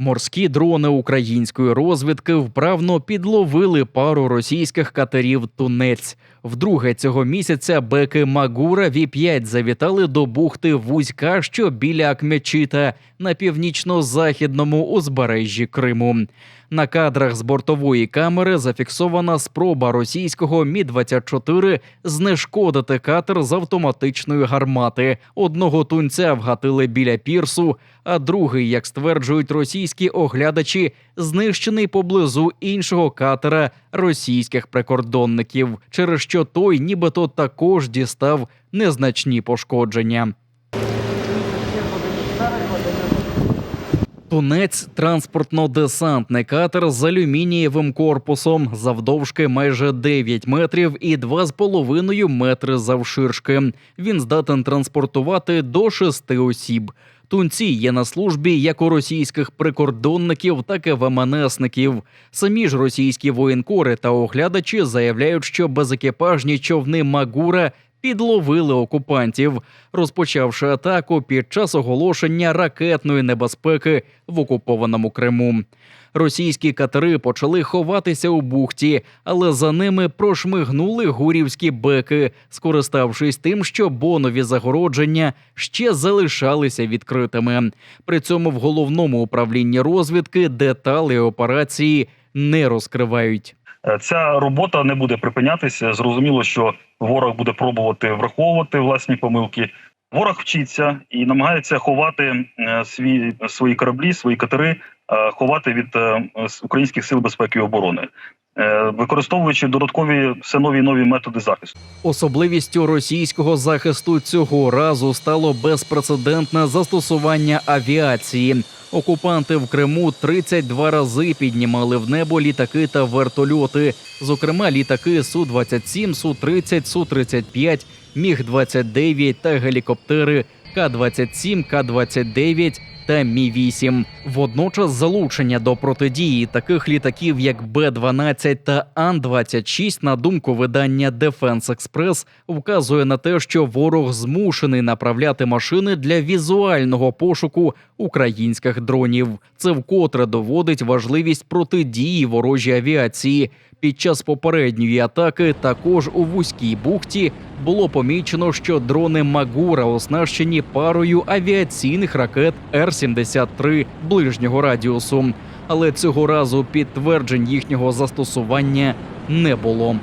Морські дрони української розвідки вправно підловили пару російських катерів Тунець. Вдруге цього місяця беки Магура Ві-5 завітали до бухти Вузька, що біля Акмечита на північно-західному узбережжі Криму. На кадрах з бортової камери зафіксована спроба російського Мі-24 знешкодити катер з автоматичної гармати. Одного тунця вгатили біля пірсу, а другий, як стверджують російські оглядачі, знищений поблизу іншого катера російських прикордонників, через що той нібито також дістав незначні пошкодження. Тунець транспортно-десантний катер з алюмінієвим корпусом завдовжки майже 9 метрів і 2,5 метри завширшки. Він здатен транспортувати до 6 осіб. Тунці є на службі як у російських прикордонників, так і в МНСників. Самі ж російські воєнкори та оглядачі заявляють, що безекіпажні човни Магура підловили окупантів, розпочавши атаку під час оголошення ракетної небезпеки в окупованому Криму. Російські катери почали ховатися у бухті, але за ними прошмигнули гурівські беки, скориставшись тим, що бонові загородження ще залишалися відкритими. При цьому в головному управлінні розвідки деталі операції не розкривають. Е, Ця робота не буде припинятися. Зрозуміло, що ворог буде пробувати враховувати власні помилки. Ворог вчиться і намагається ховати е, свій свої кораблі, свої катери, е, ховати від українських сил безпеки і оборони, використовуючи додаткові все нові нові методи захисту. Особливістю російського захисту цього разу стало безпрецедентне застосування авіації. Окупанти в Криму 32 рази піднімали в небо літаки та вертольоти, зокрема літаки су 27 су 30 су 35 міг 29 та гелікоптери К 27 К 29 та Мі 8 Водночас залучення до протидії таких літаків, як Б-12 та Ан-26, на думку видання Defense Express, вказує на те, що ворог змушений направляти машини для візуального пошуку українських дронів. Це вкотре доводить важливість протидії ворожій авіації. Під час попередньої атаки також у вузькій бухті було помічено, що дрони Магура оснащені парою авіаційних ракет Р-73 ближнього радіусу. Але цього разу підтверджень їхнього застосування не було.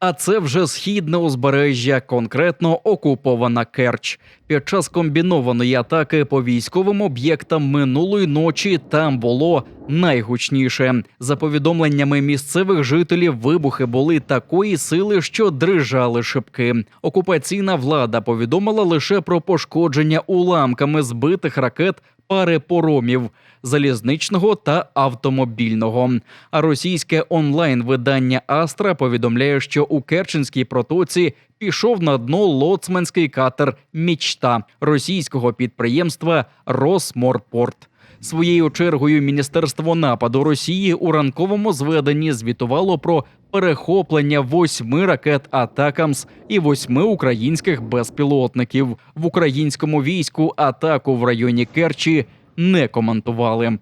А це вже східне узбережжя, конкретно окупована Керч. Під час комбінованої атаки по військовим об'єктам минулої ночі там було найгучніше. За повідомленнями місцевих жителів, вибухи були такої сили, що дрижали шибки. Окупаційна влада повідомила лише про пошкодження уламками збитих ракет пари поромів залізничного та автомобільного. А російське онлайн-видання Астра повідомляє, що у Керченській протоці пішов на дно лоцманський катер Мічта російського підприємства Росморпорт. Своєю чергою Міністерство нападу Росії у ранковому зведенні звітувало про перехоплення восьми ракет Атакамс і восьми українських безпілотників в українському війську. Атаку в районі Керчі не коментували.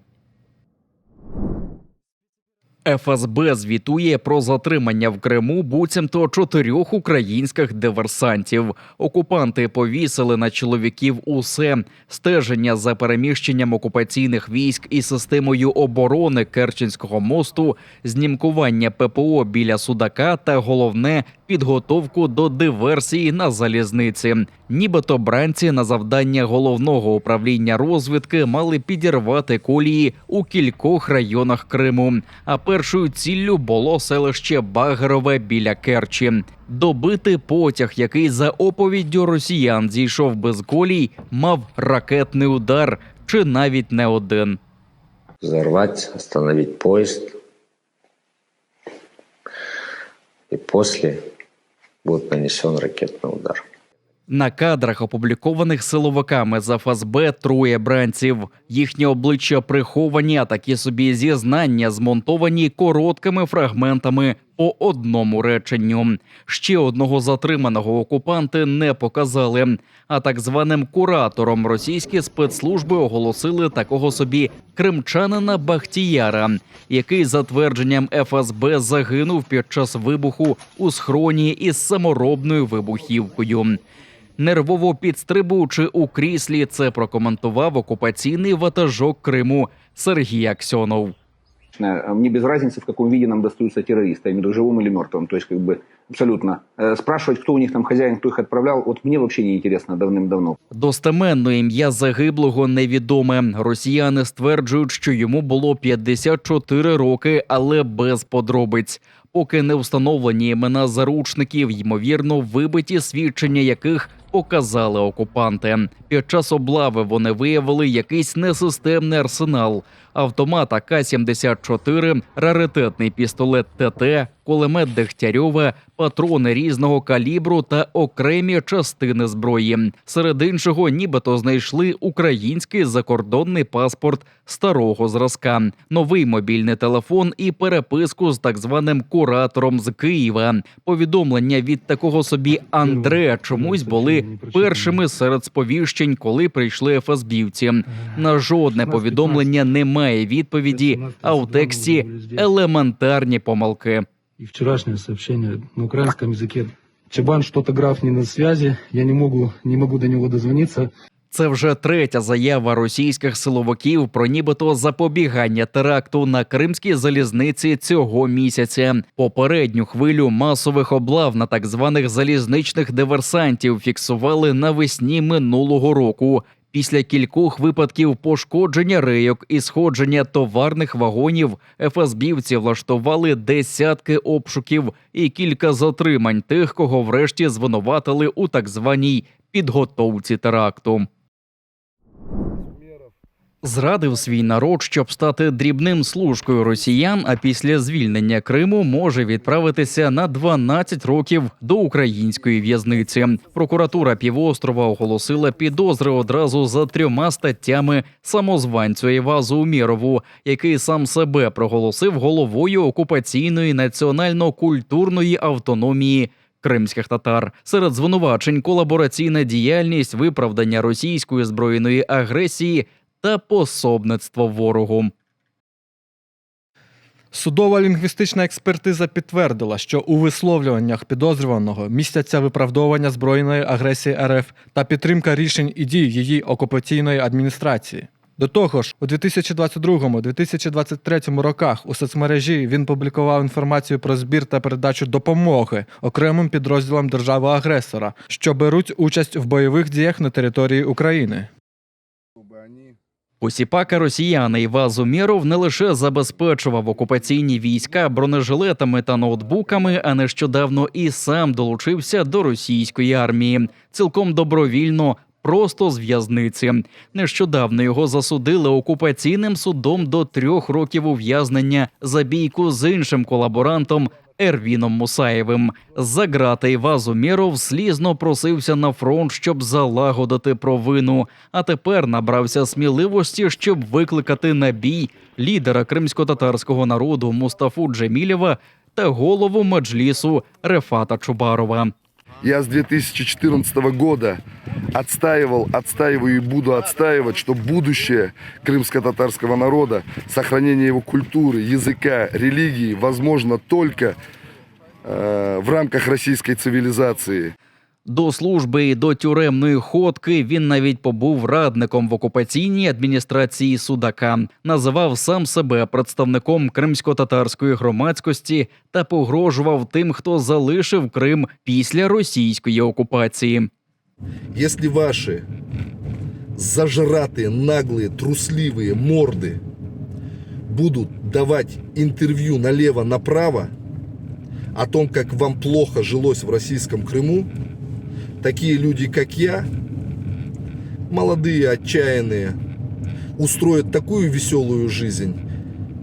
ФСБ звітує про затримання в Криму буцімто чотирьох українських диверсантів. Окупанти повісили на чоловіків усе стеження за переміщенням окупаційних військ і системою оборони Керченського мосту, знімкування ППО біля Судака та головне підготовку до диверсії на залізниці. Нібито бранці на завдання головного управління розвідки мали підірвати колії у кількох районах Криму. А першою ціллю було селище Багерове біля Керчі. Добити потяг, який за оповіддю росіян зійшов без колій, мав ракетний удар чи навіть не один. взорвать, остановить поезд. И после будет нанесен ракетный удар. На кадрах, опублікованих силовиками з ФСБ, троє бранців. Їхні обличчя приховані, а такі собі зізнання змонтовані короткими фрагментами по одному реченню. Ще одного затриманого окупанти не показали. А так званим куратором російські спецслужби оголосили такого собі кримчанина Бахтіяра, який за твердженням ФСБ загинув під час вибуху у схроні із саморобною вибухівкою. Нервово підстрибуючи у кріслі, це прокоментував окупаційний ватажок Криму Сергій Аксьонов. Э, Мне без разницы, в каком виде нам достаются террористы, я имею в виду живым или мертвым. То есть, как бы, абсолютно. Э, Спрашивать, кто у них там хозяин, кто их отправлял, вот мне вообще не интересно давным-давно. Достеменно ім'я загиблого невідоме. Росіяни стверджують, що йому було 54 роки, але без подробиць. Поки не встановлені імена заручників, ймовірно, вибиті свідчення яких показали окупанти. Під час облави вони виявили якийсь несистемний арсенал, автомат АК-74, раритетний пістолет ТТ, кулемет Дегтярьова, патрони різного калібру та окремі частини зброї. Серед іншого, нібито знайшли український закордонний паспорт старого зразка, новий мобільний телефон і переписку з так званим куратором з Києва. Повідомлення від такого собі Андрея чомусь були першими серед сповіщень, коли прийшли ФСБівці. На жодне повідомлення немає відповіді, а у тексті елементарні помилки. І вчорашнє сообщення на українському язикі. Чебан что-то граф не на связи, я не могу, не могу до него дозвониться. Це вже третя заява російських силовиків про нібито запобігання теракту на кримській залізниці цього місяця. Попередню хвилю масових облав на так званих залізничних диверсантів фіксували навесні минулого року. Після кількох випадків пошкодження рейок і сходження товарних вагонів ФСБівці влаштували десятки обшуків і кілька затримань тих, кого врешті звинуватили у так званій підготовці теракту. Зрадив свій народ, щоб стати дрібним служкою росіян, а після звільнення Криму може відправитися на 12 років до української в'язниці. Прокуратура півострова оголосила підозри одразу за трьома статтями самозванцю Івазу Умєрову, який сам себе проголосив головою окупаційної національно-культурної автономії кримських татар. Серед звинувачень колабораційна діяльність, виправдання російської збройної агресії та пособництво ворогу. Судова лінгвістична експертиза підтвердила, що у висловлюваннях підозрюваного містяться виправдовування збройної агресії РФ та підтримка рішень і дій її окупаційної адміністрації. До того ж, у 2022-2023 роках у соцмережі він публікував інформацію про збір та передачу допомоги окремим підрозділам держави-агресора, що беруть участь в бойових діях на території України. Посіпака росіяни Іваз Умєров не лише забезпечував окупаційні війська бронежилетами та ноутбуками, а нещодавно і сам долучився до російської армії, цілком добровільно. Просто з в'язниці нещодавно його засудили окупаційним судом до трьох років ув'язнення за бійку з іншим колаборантом Ервіном Мусаєвим. За Вазуміров слізно просився на фронт, щоб залагодити провину. А тепер набрався сміливості, щоб викликати на бій лідера кримсько-татарського народу Мустафу Джемілєва та голову меджлісу Рефата Чубарова. Я с 2014 года отстаивал, отстаиваю и буду отстаивать, что будущее крымско-татарского народа, сохранение его культуры, языка, религии возможно только э, в рамках российской цивилизации. До служби і до тюремної ходки він навіть побув радником в окупаційній адміністрації Судака, називав сам себе представником кримсько-татарської громадськості та погрожував тим, хто залишив Крим після російської окупації. Если ваши зажратые, наглые, трусливые морды будут давать интервью налево-направо о том, как вам плохо жилось в российском Крыму, Такие люди, как я, молодые, отчаянные, устроят такую веселую жизнь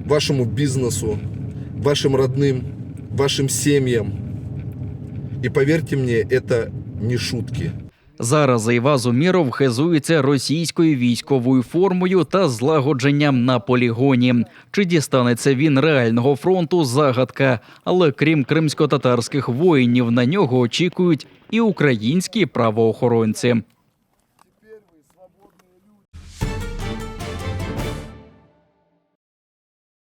вашему бизнесу, вашим родным, вашим семьям. И поверьте мне, это не шутки. Зараз Айваз Уміров хизується російською військовою формою та злагодженням на полігоні. Чи дістанеться він реального фронту? Загадка. Але крім кримсько-татарських воїнів, на нього очікують і українські правоохоронці.